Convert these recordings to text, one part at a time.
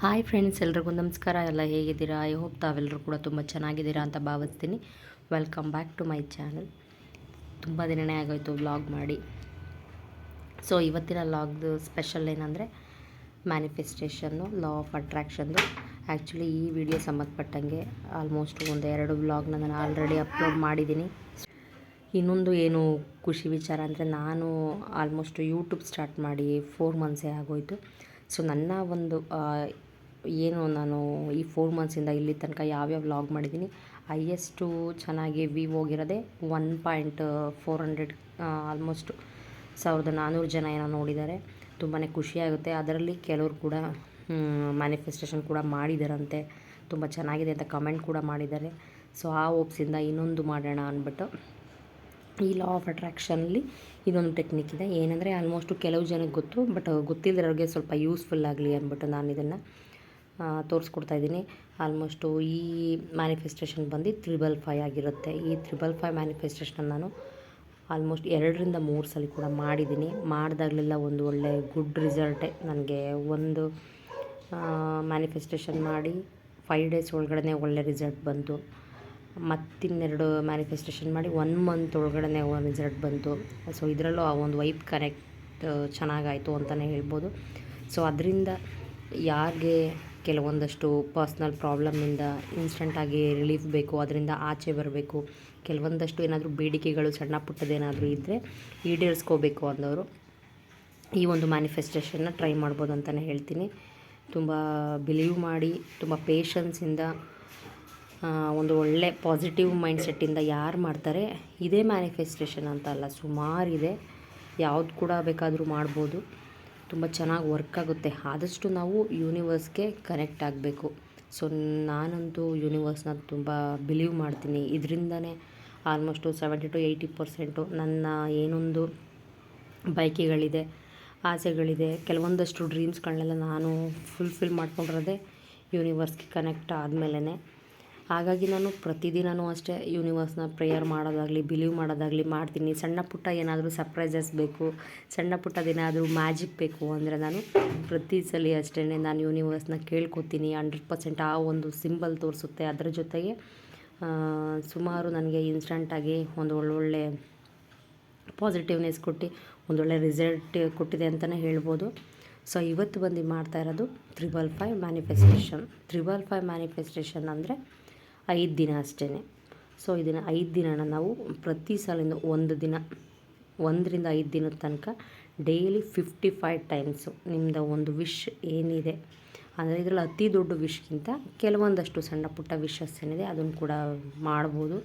Hi friends ಎಲ್ರಿಗೂ ನಮಸ್ಕಾರ. ಎಲ್ಲ ಹೇಗಿದ್ದೀರಾ? ಐ ಹೋಪ್ ತಾವೆಲ್ಲರೂ ಕೂಡ ತುಂಬ ಚೆನ್ನಾಗಿದ್ದೀರಾ ಅಂತ ಭಾವಿಸ್ತೀನಿ. Welcome back to my channel ತುಂಬ ದಿನನೇ ಆಗೋಯ್ತು ವ್ಲಾಗ್ ಮಾಡಿ. ಸೊ ಇವತ್ತಿನ ವ್ಲಾಗ್ದು ಸ್ಪೆಷಲ್ ಏನಂದರೆ ಮ್ಯಾನಿಫೆಸ್ಟೇಷನ್ನು ಲಾ ಆಫ್ ಅಟ್ರ್ಯಾಕ್ಷನ್ದು ಆ್ಯಕ್ಚುಲಿ ಈ ವಿಡಿಯೋ ಸಂಬಂಧಪಟ್ಟಂಗೆ ಆಲ್ಮೋಸ್ಟ್ ಒಂದು ಎರಡು ವ್ಲಾಗ್ನ ನಾನು ಆಲ್ರೆಡಿ ಅಪ್ಲೋಡ್ ಮಾಡಿದ್ದೀನಿ. ಇನ್ನೊಂದು ಏನು ಖುಷಿ ವಿಚಾರ ಅಂದರೆ ನಾನು ಆಲ್ಮೋಸ್ಟ್ ಯೂಟ್ಯೂಬ್ ಸ್ಟಾರ್ಟ್ ಮಾಡಿ ಫೋರ್ ಮಂತ್ಸೇ ಆಗೋಯಿತು. ಸೊ ನನ್ನ ಒಂದು ಏನು ನಾನು ಈ ಫೋರ್ ಮಂತ್ಸಿಂದ ಇಲ್ಲಿ ತನಕ ಯಾವ್ಯಾವ ವ್ಲಾಗ್ ಮಾಡಿದ್ದೀನಿ ಹೈಯೆಸ್ಟು ಚೆನ್ನಾಗಿ view ಹೋಗಿರೋದೆ one point four hundred almost ಸಾವಿರದ ನಾನ್ನೂರು ಜನ ಏನೋ ನೋಡಿದ್ದಾರೆ. ತುಂಬಾ ಖುಷಿಯಾಗುತ್ತೆ ಅದರಲ್ಲಿ ಕೆಲವರು ಕೂಡ ಮ್ಯಾನಿಫೆಸ್ಟೇಷನ್ ಕೂಡ ಮಾಡಿದಾರಂತೆ. ತುಂಬ ಚೆನ್ನಾಗಿದೆ ಅಂತ ಕಮೆಂಟ್ ಕೂಡ ಮಾಡಿದ್ದಾರೆ. ಸೊ ಆ ಓಪ್ಸಿಂದ ಇನ್ನೊಂದು ಮಾಡೋಣ ಅಂದ್ಬಿಟ್ಟು ಈ ಲಾ ಆಫ್ ಅಟ್ರಾಕ್ಷನಲ್ಲಿ ಇದೊಂದು ಟೆಕ್ನಿಕ್ ಇದೆ. ಏನಂದರೆ ಆಲ್ಮೋಸ್ಟು ಕೆಲವು ಜನಕ್ಕೆ ಗೊತ್ತು ಬಟ್ ಗೊತ್ತಿಲ್ಲದವ್ರಿಗೆ ಸ್ವಲ್ಪ ಯೂಸ್ಫುಲ್ ಆಗಲಿ ಅಂದ್ಬಿಟ್ಟು ನಾನು ಇದನ್ನು ತೋರಿಸ್ಕೊಡ್ತಾ ಇದ್ದೀನಿ. ಆಲ್ಮೋಸ್ಟು ಈ ಮ್ಯಾನಿಫೆಸ್ಟೇಷನ್ ಬಂದು ತ್ರಿಬಲ್ ಫೈ ಆಗಿರುತ್ತೆ. ಈ ತ್ರಿಬಲ್ ಫೈ ಮ್ಯಾನಿಫೆಸ್ಟೇಷನ್ ನಾನು ಆಲ್ಮೋಸ್ಟ್ ಎರಡರಿಂದ ಮೂರು ಸಲ ಕೂಡ ಮಾಡಿದ್ದೀನಿ. ಮಾಡಿದಾಗಲೆಲ್ಲ ಒಂದು ಒಳ್ಳೆ ಗುಡ್ ರಿಸಲ್ಟೇ ನನಗೆ ಒಂದು ಮ್ಯಾನಿಫೆಸ್ಟೇಷನ್ ಮಾಡಿ ಫೈವ್ ಡೇಸ್ ಒಳಗಡೆ ಒಳ್ಳೆ ರಿಸಲ್ಟ್ ಬಂತು. ಮತ್ತಿನ್ನೆರಡು ಮ್ಯಾನಿಫೆಸ್ಟೇಷನ್ ಮಾಡಿ ಒನ್ ಮಂತ್ ಒಳಗಡೆ ಒಂದು ರಿಸಲ್ಟ್ ಬಂತು. ಸೊ, ಇದರಲ್ಲೂ ಆ ಒಂದು ವೈಪ್ ಕನೆಕ್ಟ್ ಚೆನ್ನಾಗಾಯಿತು ಅಂತಲೇ ಹೇಳ್ಬೋದು. ಸೊ, ಅದರಿಂದ ಯಾರಿಗೆ ಕೆಲವೊಂದಷ್ಟು ಪರ್ಸ್ನಲ್ ಪ್ರಾಬ್ಲಮ್ಮಿಂದ ಇನ್ಸ್ಟೆಂಟಾಗಿ ರಿಲೀಫ್ ಬೇಕು, ಅದರಿಂದ ಆಚೆ ಬರಬೇಕು. ಕೆಲವೊಂದಷ್ಟು ಏನಾದರೂ ಬೇಡಿಕೆಗಳು ಸಣ್ಣ ಪುಟ್ಟದೇನಾದರೂ ಇದ್ದರೆ ಈಡೇರಿಸ್ಕೋಬೇಕು ಅಂದವರು ಈ ಒಂದು ಮ್ಯಾನಿಫೆಸ್ಟೇಷನ್ನ ಟ್ರೈ ಮಾಡ್ಬೋದು ಅಂತಲೇ ಹೇಳ್ತೀನಿ. ತುಂಬ ಬಿಲೀವ್ ಮಾಡಿ, ತುಂಬ ಪೇಷನ್ಸಿಂದ ಒಂದು ಒಳ್ಳೆ ಪಾಸಿಟಿವ್ ಮೈಂಡ್ಸೆಟ್ಟಿಂದ ಯಾರು ಮಾಡ್ತಾರೆ, ಇದೇ ಮ್ಯಾನಿಫೆಸ್ಟೇಷನ್ ಅಂತ ಅಲ್ಲ ಸುಮಾರಿದೆ ಯಾವುದು ಕೂಡ ಬೇಕಾದರೂ ಮಾಡ್ಬೋದು. ತುಂಬ ಚೆನ್ನಾಗಿ ವರ್ಕ್ ಆಗುತ್ತೆ. ಆದಷ್ಟು ನಾವು ಯೂನಿವರ್ಸ್ಗೆ ಕನೆಕ್ಟ್ ಆಗಬೇಕು. ಸೊ ನಾನಂತೂ ಯೂನಿವರ್ಸ್ನ ತುಂಬ ಬಿಲೀವ್ ಮಾಡ್ತೀನಿ. ಇದರಿಂದನೇ almost seventy to eighty percent ನನ್ನ ಏನೊಂದು ಬಯಕೆಗಳಿದೆ, ಆಸೆಗಳಿದೆ. ಕೆಲವೊಂದಷ್ಟು ಡ್ರೀಮ್ಸ್ಗಳನ್ನೆಲ್ಲ ನಾನು ಫುಲ್ಫಿಲ್ ಮಾಡ್ಕೊಂಡಿರೋದೇ ಯೂನಿವರ್ಸ್ಗೆ ಕನೆಕ್ಟ್ ಆದಮೇಲೆ ಹಾಗಾಗಿ ನಾನು ಪ್ರತಿದಿನವೂ ಅಷ್ಟೇ ಯೂನಿವರ್ಸ್ನ ಪ್ರೇಯರ್ ಮಾಡೋದಾಗಲಿ ಬಿಲೀವ್ ಮಾಡೋದಾಗಲಿ ಮಾಡ್ತೀನಿ. ಸಣ್ಣ ಪುಟ್ಟ ಏನಾದರೂ ಸರ್ಪ್ರೈಸಸ್ ಬೇಕು, ಸಣ್ಣ ಪುಟ್ಟದೇನಾದರೂ ಮ್ಯಾಜಿಕ್ ಬೇಕು ಅಂದರೆ ನಾನು ಪ್ರತಿ ಸಲ ಅಷ್ಟೇ ನಾನು ಯೂನಿವರ್ಸ್ನ ಕೇಳ್ಕೊತೀನಿ. ಹಂಡ್ರೆಡ್ ಪರ್ಸೆಂಟ್ ಆ ಒಂದು ಸಿಂಬಲ್ ತೋರಿಸುತ್ತೆ. ಅದರ ಜೊತೆಗೆ ಸುಮಾರು ನನಗೆ ಇನ್ಸ್ಟಂಟಾಗಿ ಒಂದು ಒಳ್ಳೊಳ್ಳೆ ಪಾಸಿಟಿವ್ನೆಸ್ ಕೊಟ್ಟು ಒಂದೊಳ್ಳೆ ರಿಸಲ್ಟ್ ಕೊಟ್ಟಿದೆ ಅಂತಲೇ ಹೇಳ್ಬೋದು. ಸೊ ಇವತ್ತು ಬಂದು ಮಾಡ್ತಾ ಇರೋದು triple five manifestation triple five manifestation ಅಂದರೆ ಐದು ದಿನ ಅಷ್ಟೇ ಸೊ ಇದನ್ನು ಐದು ದಿನನ ನಾವು ಪ್ರತಿ ಸಲಿಂದ ಒಂದು ದಿನ, ಒಂದರಿಂದ ಐದು ದಿನದ ತನಕ ಡೈಲಿ ಫಿಫ್ಟಿ ಫೈವ್ ಟೈಮ್ಸು ನಿಮ್ಮದು ಒಂದು ವಿಶ್ ಏನಿದೆ. ಅಂದರೆ ಇದರಲ್ಲಿ ಅತಿ ದೊಡ್ಡ ವಿಶ್ಗಿಂತ ಕೆಲವೊಂದಷ್ಟು ಸಣ್ಣ ಪುಟ್ಟ ವಿಶಸ್ ಏನಿದೆ, ಅದನ್ನು ಕೂಡ ಮಾಡ್ಬೋದು.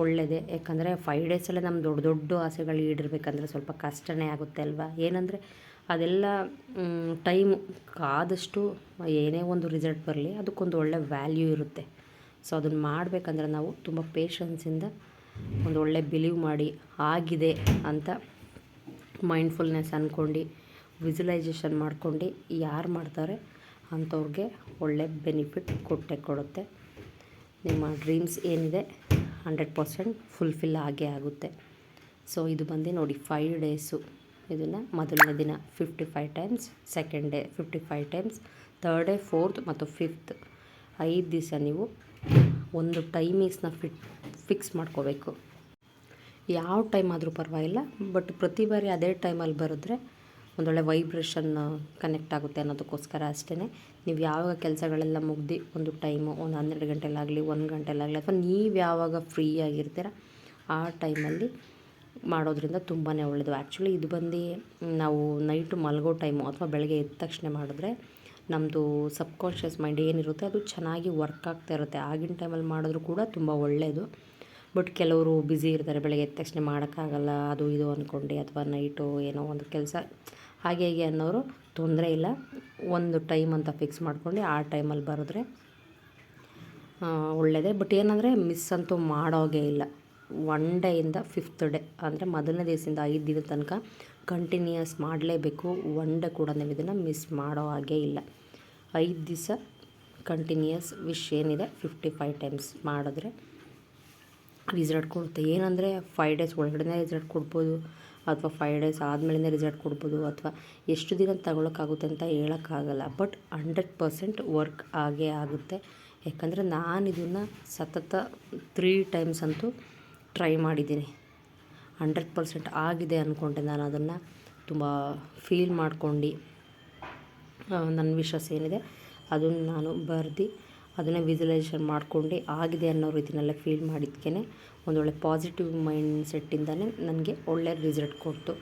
ಒಳ್ಳೆಯದೇ ಯಾಕಂದರೆ ಫೈವ್ ಡೇಸಲ್ಲೇ ನಮ್ಮ ದೊಡ್ಡ ದೊಡ್ಡ ಆಸೆಗಳು ಈಡಿರ್ಬೇಕಂದ್ರೆ ಸ್ವಲ್ಪ ಕಷ್ಟನೇ ಆಗುತ್ತೆ ಅಲ್ವಾ? ಏನಂದರೆ ಅದೆಲ್ಲ ಟೈಮು ಆದಷ್ಟು ಏನೇ ಒಂದು ರಿಸಲ್ಟ್ ಬರಲಿ, ಅದಕ್ಕೊಂದು ಒಳ್ಳೆ ವ್ಯಾಲ್ಯೂ ಇರುತ್ತೆ. ಸೊ ಅದನ್ನು ಮಾಡಬೇಕಂದ್ರೆ ನಾವು ತುಂಬ ಪೇಷನ್ಸಿಂದ ಒಂದು ಒಳ್ಳೆ ಬಿಲೀವ್ ಮಾಡಿ ಆಗಿದೆ ಅಂತ ಮೈಂಡ್ಫುಲ್ನೆಸ್ ಅಂದ್ಕೊಂಡು ವಿಜುಲೈಸೇಷನ್ ಮಾಡ್ಕೊಂಡು ಯಾರು ಮಾಡ್ತಾರೆ ಅಂಥವ್ರಿಗೆ ಒಳ್ಳೆ ಬೆನಿಫಿಟ್ ಕೊಟ್ಟೆ ಕೊಡುತ್ತೆ. ನಿಮ್ಮ ಡ್ರೀಮ್ಸ್ ಏನಿದೆ ಹಂಡ್ರೆಡ್ ಪರ್ಸೆಂಟ್ ಫುಲ್ಫಿಲ್ ಆಗೇ ಆಗುತ್ತೆ. ಸೊ ಇದು ಬಂದು ನೋಡಿ ಫೈವ್ ಡೇಸು ಇದನ್ನು ಮೊದಲನೇ ದಿನ fifty five times second day fifty five times third day fourth ಮತ್ತು ಫಿಫ್ತ್ ಐದು ದಿವಸ ನೀವು ಒಂದು ಟೈಮಿಂಗ್ಸ್ನ ಫಿಟ್, ಫಿಕ್ಸ್ ಮಾಡ್ಕೋಬೇಕು. ಯಾವ ಟೈಮ್ ಆದರೂ ಪರವಾಗಿಲ್ಲ, ಬಟ್ ಪ್ರತಿ ಬಾರಿ ಅದೇ ಟೈಮಲ್ಲಿ ಬರೆದ್ರೆ ಒಂದೊಳ್ಳೆ ವೈಬ್ರೇಷನ್ ಕನೆಕ್ಟ್ ಆಗುತ್ತೆ ಅನ್ನೋದಕ್ಕೋಸ್ಕರ ಅಷ್ಟೇ ನೀವು ಯಾವಾಗ ಕೆಲಸಗಳೆಲ್ಲ ಮುಗ್ದು ಒಂದು ಟೈಮು, ಒಂದು ಹನ್ನೆರಡು ಗಂಟೆಲಾಗಲಿ ಒಂದು ಗಂಟೆಲಾಗಲಿ ಅಥವಾ ನೀವು ಯಾವಾಗ ಫ್ರೀ ಆಗಿರ್ತೀರ, ಆ ಟೈಮಲ್ಲಿ ಮಾಡೋದ್ರಿಂದ ತುಂಬಾ ಒಳ್ಳೆಯದು ಆ್ಯಕ್ಚುಲಿ ಇದು ಬಂದು ನಾವು ನೈಟು ಮಲಗೋ ಟೈಮು ಅಥವಾ ಬೆಳಗ್ಗೆ ಎದ್ದ ತಕ್ಷಣ ಮಾಡಿದ್ರೆ ನಮ್ಮದು ಸಬ್ಕಾನ್ಷಿಯಸ್ ಮೈಂಡ್ ಏನಿರುತ್ತೆ ಅದು ಚೆನ್ನಾಗಿ ವರ್ಕ್ ಆಗ್ತಾ ಇರುತ್ತೆ. ಆಗಿನ ಟೈಮಲ್ಲಿ ಮಾಡಿದ್ರು ಕೂಡ ತುಂಬ ಒಳ್ಳೆಯದು ಬಟ್ ಕೆಲವರು ಬ್ಯುಸಿ ಇರ್ತಾರೆ, ಬೆಳಗ್ಗೆ ಎದ್ದ ತಕ್ಷಣ ಮಾಡೋಕ್ಕಾಗಲ್ಲ, ಅದು ಇದು ಅಂದ್ಕೊಂಡು ಅಥವಾ ನೈಟು ಏನೋ ಒಂದು ಕೆಲಸ. ಹಾಗೆ ಹೀಗೆ ಅನ್ನೋರು ತೊಂದರೆ ಇಲ್ಲ. ಒಂದು ಟೈಮ್ ಅಂತ ಫಿಕ್ಸ್ ಮಾಡ್ಕೊಂಡು, ಆ ಟೈಮಲ್ಲಿ ಬರೆದ್ರೆ ಒಳ್ಳೆಯದೇ ಬಟ್ ಏನಂದರೆ ಮಿಸ್ ಅಂತೂ ಮಾಡೋಗೇ ಇಲ್ಲ. ಒನ್ ಡೇಯಿಂದ ಫಿಫ್ತ್ ಡೇ ಅಂದರೆ ಮೊದಲನೇ ದಿವಸದಿಂದ ಐದು ದಿನದ ತನಕ ಕಂಟಿನ್ಯೂಯಸ್ ಮಾಡಲೇಬೇಕು. ಒನ್ ಡೇ ಕೂಡ ನೀವು ಇದನ್ನು ಮಿಸ್ ಮಾಡೋ ಹಾಗೆ ಇಲ್ಲ. ಐದು ದಿವಸ ಕಂಟಿನ್ಯೂಯಸ್ ವಿಶ್ ಏನಿದೆ? ಫಿಫ್ಟಿ ಫೈವ್ ಟೈಮ್ಸ್ ಮಾಡಿದ್ರೆ ರಿಸಲ್ಟ್ ಕೊಡುತ್ತೆ. ಏನಂದರೆ ಫೈವ್ ಡೇಸ್ ಒಳಗಡೆ ರಿಸಲ್ಟ್ ಕೊಡ್ಬೋದು, ಅಥವಾ ಫೈವ್ ಡೇಸ್ ಆದಮೇಲೆ ರಿಸಲ್ಟ್ ಕೊಡ್ಬೋದು, ಅಥವಾ ಎಷ್ಟು ದಿನ ತಗೊಳಕ್ಕಾಗುತ್ತೆ ಅಂತ ಹೇಳೋಕ್ಕಾಗಲ್ಲ. ಬಟ್ ಹಂಡ್ರೆಡ್ ಪರ್ಸೆಂಟ್ ವರ್ಕ್ ಆಗೇ ಆಗುತ್ತೆ. ಯಾಕಂದರೆ ನಾನು ಇದನ್ನು ಸತತ ತ್ರೀ ಟೈಮ್ಸ್ ಅಂತೂ ಟ್ರೈ ಮಾಡಿದ್ದೀನಿ. ಹಂಡ್ರೆಡ್ ಪರ್ಸೆಂಟ್ ಆಗಿದೆ ಅಂದ್ಕೊಂಡೆ ನಾನು ಅದನ್ನು. ತುಂಬ ಫೀಲ್ ಮಾಡ್ಕೊಂಡು. ನನ್ನ ವಿಶ್ವಾಸ ಏನಿದೆ ಅದನ್ನು ನಾನು ಬರೆದು, ಅದನ್ನೇ ವಿಜುವಲೈಸೇಷನ್ ಮಾಡ್ಕೊಂಡು. ಆಗಿದೆ ಅನ್ನೋ ರೀತಿಯಲ್ಲ ಫೀಲ್ ಮಾಡಿದ್ಕೇ ಒಂದೊಳ್ಳೆ ಪಾಸಿಟಿವ್ ಮೈಂಡ್ ಸೆಟ್ಟಿಂದನೇ ನನಗೆ ಒಳ್ಳೆ ರಿಸಲ್ಟ್ ಕೊಡ್ತು.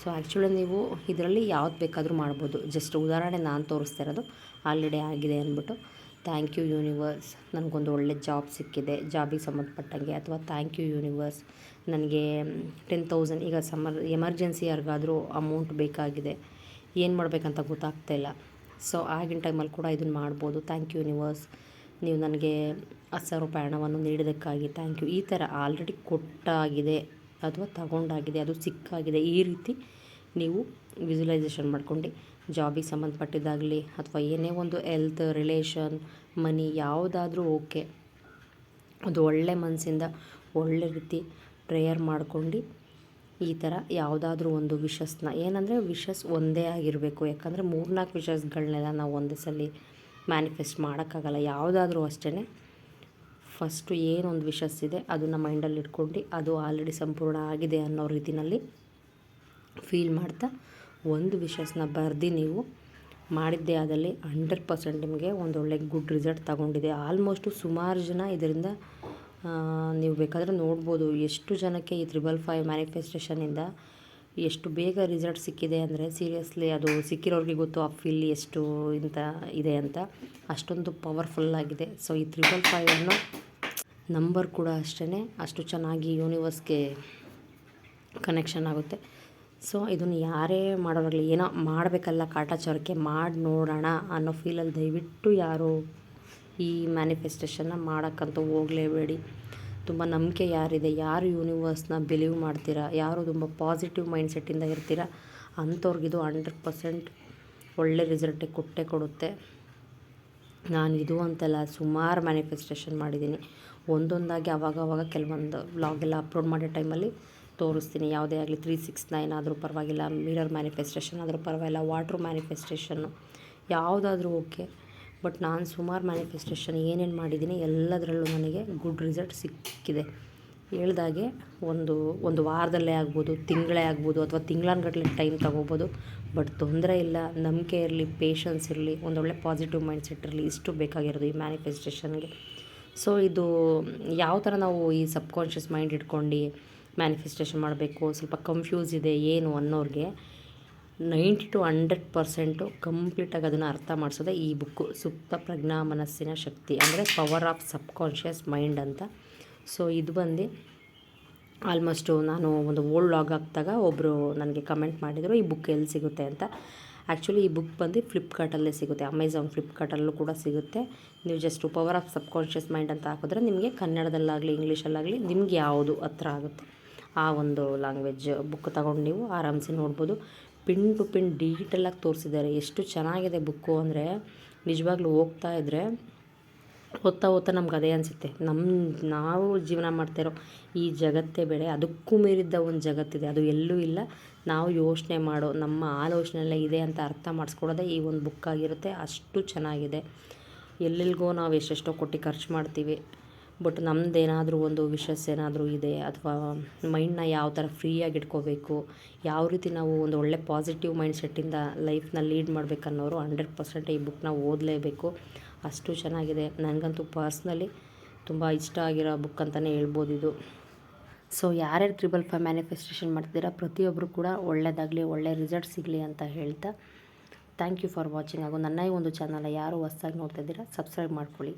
ಸೊ ಆ್ಯಕ್ಚುಲಿ ನೀವು ಇದರಲ್ಲಿ ಯಾವ್ದು ಬೇಕಾದರೂ ಮಾಡ್ಬೋದು. ಜಸ್ಟ್ ಉದಾಹರಣೆ ನಾನು ತೋರಿಸ್ತಾ ಇರೋದು. ಆಲ್ರೆಡಿ ಆಗಿದೆ ಅಂದ್ಬಿಟ್ಟು ಥ್ಯಾಂಕ್ ಯು ಯೂನಿವರ್ಸ್. ನನಗೊಂದು ಒಳ್ಳೆ ಜಾಬ್ ಸಿಕ್ಕಿದೆ, ಜಾಬಿಗೆ ಸಂಬಂಧಪಟ್ಟಂಗೆ. ಅಥವಾ ಥ್ಯಾಂಕ್ ಯು ಯೂನಿವರ್ಸ್. ನನಗೆ ಟೆನ್ ತೌಸಂಡ್, ಈಗ ಸಮರ್ ಎಮರ್ಜೆನ್ಸಿ ಯಾರಿಗಾದರೂ ಅಮೌಂಟ್ ಬೇಕಾಗಿದೆ. ಏನು ಮಾಡಬೇಕಂತ ಗೊತ್ತಾಗ್ತಾ ಇಲ್ಲ. ಸೊ, ಆಗಿನ ಟೈಮಲ್ಲಿ ಕೂಡ ಇದನ್ನು ಮಾಡ್ಬೋದು. Thank you universe. ನೀವು ನನಗೆ ಹತ್ತು ಸಾವಿರ ರೂಪಾಯಿ ಹಣವನ್ನು ನೀಡಿದ್ದಕ್ಕಾಗಿ ಥ್ಯಾಂಕ್ ಯು. ಈ ಥರ ಆಲ್ರೆಡಿ ಕೊಟ್ಟಾಗಿದೆ ಅಥವಾ ತಗೊಂಡಾಗಿದೆ, ಅದು ಸಿಕ್ಕಾಗಿದೆ. ಈ ರೀತಿ ನೀವು ವಿಜುವಲೈಸೇಷನ್ ಮಾಡ್ಕೊಂಡು ಜಾಬಿಗೆ ಸಂಬಂಧಪಟ್ಟಿದ್ದಾಗಲಿ ಅಥವಾ ಏನೇ ಒಂದು ಹೆಲ್ತ್ ರಿಲೇಷನ್ ಮನಿ ಯಾವುದಾದ್ರೂ ಓಕೆ ಅದು ಒಳ್ಳೆ ಮನಸ್ಸಿಂದ ಒಳ್ಳೆ ರೀತಿ ಪ್ರೇಯರ್ ಮಾಡ್ಕೊಂಡು ಈ ಥರ ಯಾವುದಾದ್ರೂ ಒಂದು ವಿಷಸ್ನ ಏನಂದರೆ ವಿಷಸ್ ಒಂದೇ ಆಗಿರಬೇಕು. ಯಾಕಂದರೆ ಮೂರ್ನಾಲ್ಕು ವಿಷಸ್ಗಳನ್ನೆಲ್ಲ ನಾವು ಒಂದೇ ಸಲ ಮ್ಯಾನಿಫೆಸ್ಟ್ ಮಾಡೋಕ್ಕಾಗಲ್ಲ. ಯಾವುದಾದ್ರೂ ಅಷ್ಟೇ ಫಸ್ಟು ಏನೊಂದು ವಿಷಸ್ ಇದೆ, ಅದನ್ನು ಮೈಂಡಲ್ಲಿ ಇಟ್ಕೊಂಡು ಅದು ಆಲ್ರೆಡಿ ಸಂಪೂರ್ಣ ಆಗಿದೆ ಅನ್ನೋ ರೀತಿಯಲ್ಲಿ ಫೀಲ್ ಮಾಡ್ತಾ ಒಂದು ವಿಷಸ್ನ ಬರ್ದು ನೀವು ಮಾಡಿದ್ದೇ ಆದಲ್ಲಿ ಹಂಡ್ರೆಡ್ ಪರ್ಸೆಂಟ್ ನಿಮಗೆ ಒಂದೊಳ್ಳೆ ಗುಡ್ ರಿಸಲ್ಟ್ ತಗೊಂಡಿದೆ. ಆಲ್ಮೋಸ್ಟು ಸುಮಾರು ಜನ ಇದರಿಂದ ನೀವು ಬೇಕಾದರೆ ನೋಡ್ಬೋದು ಎಷ್ಟು ಜನಕ್ಕೆ ಈ ತ್ರಿಬಲ್ ಫೈವ್ ಮ್ಯಾನಿಫೆಸ್ಟೇಷನಿಂದ ಎಷ್ಟು ಬೇಗ ರಿಸಲ್ಟ್ ಸಿಕ್ಕಿದೆ ಅಂದರೆ ಸೀರಿಯಸ್ಲಿ ಅದು ಸಿಕ್ಕಿರೋರಿಗೆ ಗೊತ್ತು, ಆ ಫೀಲ್ ಎಷ್ಟು ಇಂತ ಇದೆ ಅಂತ. ಅಷ್ಟೊಂದು ಪವರ್ಫುಲ್ ಆಗಿದೆ. ಸೊ ಈ ತ್ರಿಬಲ್ ಫೈವ್ ಅನ್ನೋ ನಂಬರ್ ಕೂಡ ಅಷ್ಟೇ ಅಷ್ಟು ಚೆನ್ನಾಗಿ ಯೂನಿವರ್ಸ್ಗೆ ಕನೆಕ್ಷನ್ ಆಗುತ್ತೆ. ಸೊ ಇದನ್ನು ಯಾರೇ ಮಾಡೋರಾಗಲಿ, ಏನೋ ಮಾಡಬೇಕಲ್ಲ ಕಾಟಾಚಾರಕ್ಕೆ ಮಾಡಿ ನೋಡೋಣ ಅನ್ನೋ ಫೀಲಲ್ಲಿ ದಯವಿಟ್ಟು ಯಾರು ಈ ಮ್ಯಾನಿಫೆಸ್ಟೇಷನ್ನ ಮಾಡೋಕ್ಕಂತೂ ಹೋಗಲೇಬೇಡಿ. ತುಂಬ ನಂಬಿಕೆ ಯಾರಿದೆ? ಯಾರು ಯೂನಿವರ್ಸ್ನ ಬಿಲೀವ್ ಮಾಡ್ತೀರಾ? ಯಾರು ತುಂಬ ಪಾಸಿಟಿವ್ ಮೈಂಡ್ ಸೆಟ್ಟಿಂದ ಇರ್ತೀರ? ಅಂಥವ್ರಿಗಿದು ಹಂಡ್ರೆಡ್ ಪರ್ಸೆಂಟ್ ಒಳ್ಳೆ ರಿಸಲ್ಟೇ ಕೊಟ್ಟೇ ಕೊಡುತ್ತೆ. ನಾನು ಇದು ಅಂತಲ್ಲ, ಸುಮಾರು ಮ್ಯಾನಿಫೆಸ್ಟೇಷನ್ ಮಾಡಿದ್ದೀನಿ. ಒಂದೊಂದಾಗಿ ಅವಾಗವಾಗ ಕೆಲವೊಂದು ವ್ಲಾಗೆಲ್ಲ ಅಪ್ಲೋಡ್ ಮಾಡೋ ಟೈಮಲ್ಲಿ ತೋರಿಸ್ತೀನಿ. ಯಾವುದೇ ಆಗಲಿ ತ್ರೀ ಸಿಕ್ಸ್ ನೈನ್ ಆದರೂ ಪರವಾಗಿಲ್ಲ ಮಿರರ್ ಮ್ಯಾನಿಫೆಸ್ಟೇಷನ್ ಆದರೂ ಪರವಾಗಿಲ್ಲ ವಾಟ್ರ್ ಮ್ಯಾನಿಫೆಸ್ಟೇಷನ್ನು ಯಾವುದಾದ್ರೂ ಓಕೆ ಬಟ್ ನಾನು ಸುಮಾರು ಮ್ಯಾನಿಫೆಸ್ಟೇಷನ್ ಏನೇನು ಮಾಡಿದ್ದೀನಿ ಎಲ್ಲದರಲ್ಲೂ ನನಗೆ ಗುಡ್ ರಿಸಲ್ಟ್ ಸಿಕ್ಕಿದೆ. ಹೇಳ್ದಾಗೆ ಒಂದು ಒಂದು ವಾರದಲ್ಲೇ ಆಗ್ಬೋದು, ತಿಂಗಳೇ ಆಗ್ಬೋದು, ಅಥವಾ ತಿಂಗಳಾನ್ಗಟ್ಲೆ ಟೈಮ್ ತೊಗೋಬೋದು. ಬಟ್ ತೊಂದರೆ ಇಲ್ಲ, ನಂಬಿಕೆ ಇರಲಿ ಪೇಷನ್ಸ್ ಇರಲಿ ಒಂದೊಳ್ಳೆ ಪಾಸಿಟಿವ್ ಮೈಂಡ್ ಸೆಟ್ ಇರಲಿ, ಇಷ್ಟು ಬೇಕಾಗಿರೋದು ಈ ಮ್ಯಾನಿಫೆಸ್ಟೇಷನ್ಗೆ ಸೊ ಇದು, ಯಾವ ಥರ ನಾವು ಈ ಸಬ್ಕಾನ್ಷಿಯಸ್ ಮೈಂಡ್ ಇಟ್ಕೊಂಡು ಮ್ಯಾನಿಫೆಸ್ಟೇಷನ್ ಮಾಡಬೇಕು, ಸ್ವಲ್ಪ ಕನ್ಫ್ಯೂಸ್ ಇದೆ ಏನು ಅನ್ನೋರಿಗೆ ನೈಂಟಿ ಟು ಹಂಡ್ರೆಡ್ ಪರ್ಸೆಂಟು ಕಂಪ್ಲೀಟಾಗಿ ಅದನ್ನು ಅರ್ಥ ಮಾಡಿಸೋದೆ ಈ ಬುಕ್ಕು ಸುಪ್ತ ಪ್ರಜ್ಞಾ ಮನಸ್ಸಿನ ಶಕ್ತಿ ಅಂದರೆ power of subconscious mind ಅಂತ. ಸೊ ಇದು ಬಂದು ಆಲ್ಮೋಸ್ಟು ನಾನು ಒಂದು ಓಲ್ಡ್ ಲಾಗ್ ಹಾಕಿದಾಗ ಒಬ್ಬರು ನನಗೆ ಕಮೆಂಟ್ ಮಾಡಿದರು, ಈ ಬುಕ್ ಎಲ್ಲಿ ಸಿಗುತ್ತೆ ಅಂತ. ಆ್ಯಕ್ಚುಲಿ ಈ ಬುಕ್ ಬಂದು ಫ್ಲಿಪ್ಕಾರ್ಟಲ್ಲೇ ಸಿಗುತ್ತೆ ಅಮೆಝಾನ್ ಫ್ಲಿಪ್ಕಾರ್ಟಲ್ಲೂ ಕೂಡ ಸಿಗುತ್ತೆ. ನೀವು just power of subconscious mind ಅಂತ ಹಾಕಿದ್ರೆ ನಿಮಗೆ ಕನ್ನಡದಲ್ಲಾಗಲಿ ಇಂಗ್ಲೀಷಲ್ಲಾಗಲಿ ನಿಮ್ಗೆ ಯಾವುದು ಹತ್ರ ಆಗುತ್ತೆ. ಆ ಒಂದು ಲ್ಯಾಂಗ್ವೇಜ್ ಬುಕ್ ತಗೊಂಡು ನೀವು ಆರಾಮ್ಸೆ ನೋಡ್ಬೋದು. ಪಿನ್ ಟು ಪಿನ್ ಡಿಜಿಟಲಾಗಿ ತೋರಿಸಿದ್ದಾರೆ. ಎಷ್ಟು ಚೆನ್ನಾಗಿದೆ ಬುಕ್ಕು ಅಂದರೆ ನಿಜವಾಗ್ಲೂ ಹೋಗ್ತಾ ಇದ್ದರೆ ಓದ್ತಾ ಓದ್ತಾ ನಮ್ಗೆ ಅದೇ ಅನಿಸುತ್ತೆ. ನಮ್ಮ ನಾವು ಜೀವನ ಮಾಡ್ತಾಯಿರೋ ಈ ಜಗತ್ತೇ ಬೇರೆ. ಅದಕ್ಕೂ ಮೀರಿದ್ದ ಒಂದು ಜಗತ್ತಿದೆ ಅದು ಎಲ್ಲೂ ಇಲ್ಲ. ನಾವು ಯೋಚನೆ ಮಾಡೋ, ನಮ್ಮ ಆಲೋಚನೆಯಲ್ಲೇ ಇದೆ ಅಂತ ಅರ್ಥ ಮಾಡಿಸ್ಕೊಡೋದೇ ಈ ಒಂದು ಬುಕ್ ಆಗಿರುತ್ತೆ. ಅಷ್ಟು ಚೆನ್ನಾಗಿದೆ. ಎಲ್ಲೆಲ್ಗೋ ನಾವು ಎಷ್ಟೆಷ್ಟೋ ಕೊಟ್ಟು ಖರ್ಚು ಮಾಡ್ತೀವಿ. ಬಟ್ ನಮ್ಮದೇನಾದರೂ ಒಂದು ವಿಷಸ್ ಏನಾದರೂ ಇದೆ ಅಥವಾ ಮೈಂಡನ್ನ ಯಾವ ಥರ ಫ್ರೀಯಾಗಿ ಇಟ್ಕೋಬೇಕು ಯಾವ ರೀತಿ ನಾವು ಒಂದು ಒಳ್ಳೆ ಪಾಸಿಟಿವ್ ಮೈಂಡ್ ಸೆಟ್ಟಿಂದ ಲೈಫ್ನ ಲೀಡ್ ಮಾಡಬೇಕನ್ನೋರು ಹಂಡ್ರೆಡ್ ಪರ್ಸೆಂಟ್ ಈ ಬುಕ್ನ ಓದಲೇಬೇಕು. ಅಷ್ಟು ಚೆನ್ನಾಗಿದೆ. ನನಗಂತೂ ಪರ್ಸ್ನಲಿ ತುಂಬ ಇಷ್ಟ ಆಗಿರೋ ಬುಕ್ ಅಂತಲೇ ಹೇಳ್ಬೋದು ಇದು. ಸೊ ಯಾರ್ಯಾರು ತ್ರಿಬಲ್ ಫೈವ್ ಮ್ಯಾನಿಫೆಸ್ಟೇಷನ್ ಮಾಡ್ತಿದ್ದೀರಾ ಪ್ರತಿಯೊಬ್ಬರು ಕೂಡ ಒಳ್ಳೆಯದಾಗಲಿ ಒಳ್ಳೆ ರಿಸಲ್ಟ್ ಸಿಗಲಿ ಅಂತ ಹೇಳ್ತಾ ಥ್ಯಾಂಕ್ ಯು ಫಾರ್ ವಾಚಿಂಗ್ ಹಾಗೂ ನನ್ನ ಈ ಒಂದು ಚಾನಲ್ ಯಾರು ಹೊಸ್ದಾಗಿ ನೋಡ್ತಾ ಇದ್ದೀರಾ ಸಬ್ಸ್ಕ್ರೈಬ್ ಮಾಡ್ಕೊಳ್ಳಿ.